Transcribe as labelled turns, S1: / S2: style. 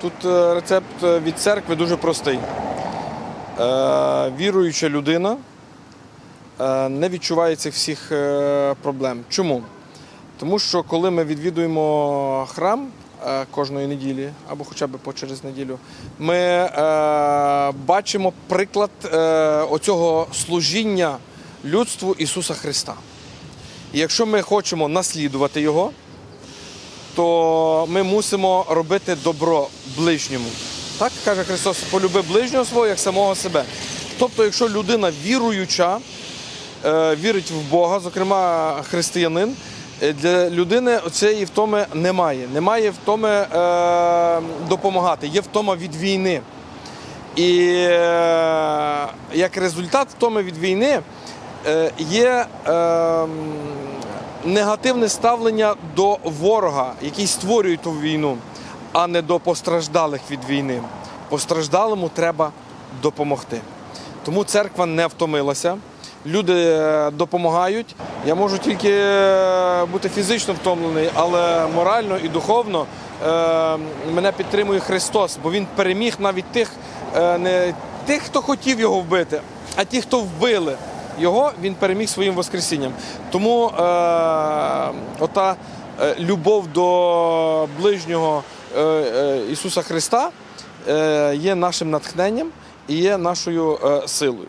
S1: Тут е, рецепт е, від церкви дуже простий. Е, Віруюча людина не відчуває цих всіх проблем. Чому? Тому що коли ми відвідуємо храм кожної неділі, або хоча б по через неділю, ми бачимо приклад оцього служіння людству Ісуса Христа. І якщо ми хочемо наслідувати Його, то ми мусимо робити добро ближньому. Так каже Христос, полюби ближнього свого як самого себе. Тобто, якщо людина віруюча, е, вірить в Бога, зокрема християнин, е, для людини цієї втоми немає. Немає втоми е, допомагати, є втома від війни. І як результат втоми від війни є е, м, негативне ставлення до ворога, який створює ту війну, а не до постраждалих від війни. Постраждалому треба допомогти. Тому церква не втомилася. Люди е, допомагають. Я можу тільки е, бути фізично втомлений, але морально і духовно е, мене підтримує Христос, бо Він переміг навіть тих, не тих, хто хотів його вбити, а ті, хто вбили його, він переміг своїм Воскресінням. Тому е, ота е, любов до ближнього е, е, Ісуса Христа е, є нашим натхненням і є нашою е, силою.